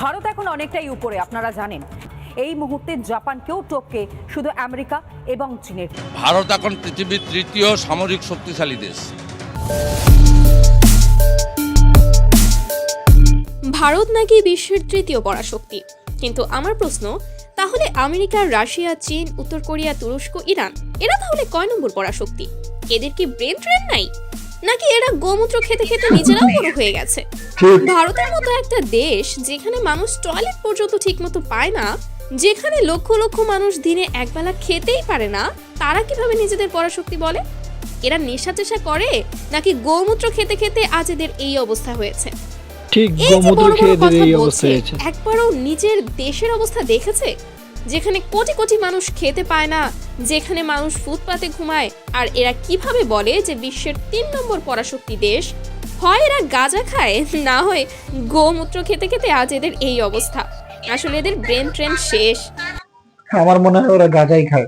ভারত এখন অনেকটাই উপরে আপনারা জানেন। এই মুহূর্তে জাপানকেও টপকে শুধু আমেরিকা এবং চীনের। ভারত এখন পৃথিবীর তৃতীয় সামরিক শক্তিশালী দেশ। ভারত নাকি বিশ্বের তৃতীয় পরাশক্তি? কিন্তু আমার প্রশ্ন তাহলে আমেরিকা রাশিয়া চীন উত্তর কোরিয়া তুরস্ক ইরান এরা তাহলে কয় নম্বর পরাশক্তি? এদের কি ব্রেন ট্রেন নাই? নাকি এরা গোমূত্র খেতে খেতে নিজেরাও বড় হয়ে গেছে? ভারতের মতো একটা দেশ যেখানে মানুষ টয়লেট পর্যন্ত ঠিকমতো পায় না যেখানে লক্ষ লক্ষ মানুষ দিনে একবেলা খেতেই পারে না তারা কীভাবে নিজেদের পরাশক্তি বলে? এরা নেশা চেশা করে নাকি গোমূত্র খেতে খেতে আজ এদের এই অবস্থা হয়েছে? ঠিক গোমূত্র খেয়ে এই অবস্থা হয়েছে। একবারও নিজের দেশের অবস্থা দেখেছে? যেখানে কোটি কোটি মানুষ খেতে পায় না, যেখানে মানুষ ফুটপাতে ঘুমায়, আর এরা কীভাবে বলে যে বিশ্বের তিন নম্বর পরাশক্তি দেশ? হয় এরা গাঁজা খায়, না হয় গোমূত্র খেতে খেতে আজ এদের এই অবস্থা। আসলে এদের ব্রেন ট্রেন শেষ। আমার মনে হয় ওরা গাঁজাই খায়।